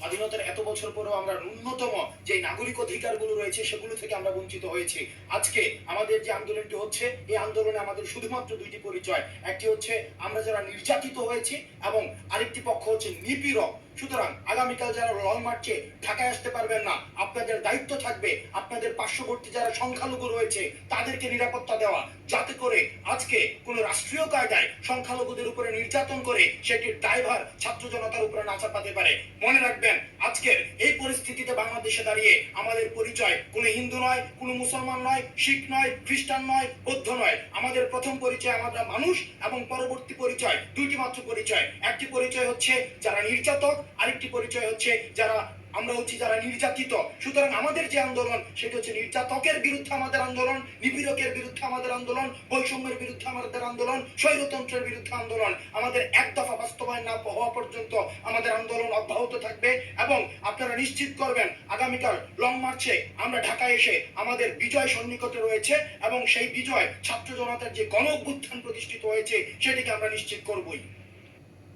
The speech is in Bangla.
স্বাধীনতার এত বছর পরেও আমরা ন্যূনতম যে নাগরিক অধিকারগুলো রয়েছে সেগুলো থেকে আমরা বঞ্চিত হয়েছি। আজকে আমাদের যে আন্দোলনটি হচ্ছে, এই আন্দোলনে আমাদের শুধুমাত্র দুইটি পরিচয়। একটি হচ্ছে আমরা যারা নির্যাতিত হয়েছি এবং আরেকটি পক্ষ হচ্ছে নিপীড়ক। সুতরাং আগামীকাল যারা লং মার্চে ঢাকায় আসতে পারবেন না, আপনাদের দায়িত্ব থাকবে আপনাদের পার্শ্ববর্তী যারা সংখ্যালঘু রয়েছে, তাদেরকে নিরাপত্তা দেওয়া। যাতে করে আজকে কোন রাষ্ট্রীয় কায়দায় সংখ্যালঘুদের উপরে নির্যাতন করে সেটির ড্রাইভার ছাত্র জনতার উপরে না চাপাতে পারে। মনে রাখবেন পরিস্থিতিতে বাংলাদেশে দাঁড়িয়ে আমাদের পরিচয় কোনো হিন্দু নয়, কোনো মুসলমান নয়, শিখ নয়, খ্রিস্টান নয়, বৌদ্ধ নয়। আমাদের প্রথম পরিচয় আমরা মানুষ এবং পরবর্তী পরিচয় দুইটি মাত্র পরিচয়। একটি পরিচয় হচ্ছে যারা নির্যাতক, আরেকটি পরিচয় হচ্ছে যারা, আমরা হচ্ছি যারা নির্যাতিত। সুতরাং আমাদের যে আন্দোলন, সেটা হচ্ছে নির্যাতকের বিরুদ্ধে আমাদের আন্দোলন, নিপীড়কের বিরুদ্ধে আমাদের আন্দোলন, বৈষম্যের বিরুদ্ধে আমাদের আন্দোলন, স্বৈরতন্ত্রের বিরুদ্ধে আন্দোলন। আমাদের এক বাস্তবায়ন না হওয়া পর্যন্ত আমাদের আন্দোলন অব্যাহত থাকবে এবং আপনারা নিশ্চিত করবেন, আগামীকাল লং মার্চে আমরা ঢাকায় এসে আমাদের বিজয় সন্নিকটে রয়েছে এবং সেই বিজয় ছাত্র জনতার যে গণ প্রতিষ্ঠিত হয়েছে, সেটিকে আমরা নিশ্চিত করবই।